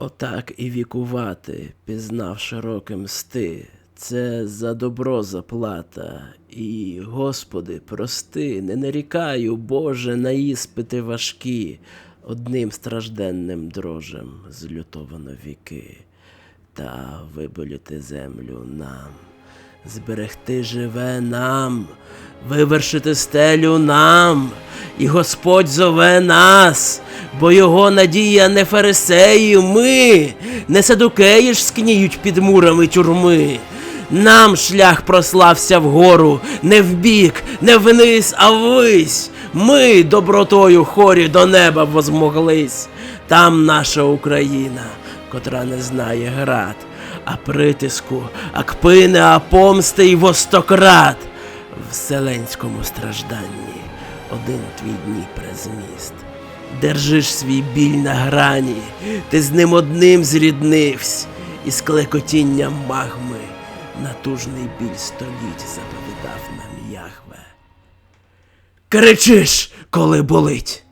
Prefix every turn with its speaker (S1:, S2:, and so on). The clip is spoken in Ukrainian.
S1: Отак і вікувати, пізнав широке мсти, це за добро заплата. І, Господи, прости, не нарікаю, Боже, на іспити важкі, одним стражденним дрожем злютовано віки, та виболіти землю нам, зберегти живе нам, вивершити стелю нам, і Господь зове нас, бо його надія не фарисеї ми, не садукеї ж скніють під мурами тюрми. Нам шлях прослався вгору, не вбік, не вниз, а ввись. Ми добротою хорі до неба возмоглись. Там наша Україна, котра не знає град, а притиску, а кпини, а помсти й востократ. В вселенському стражданні один твій Дніпре зміст. Держиш свій біль на грані, ти з ним одним зріднивсь, і з клекотінням магми натужний біль століть заповідав нам Яхве. Кричиш, коли болить.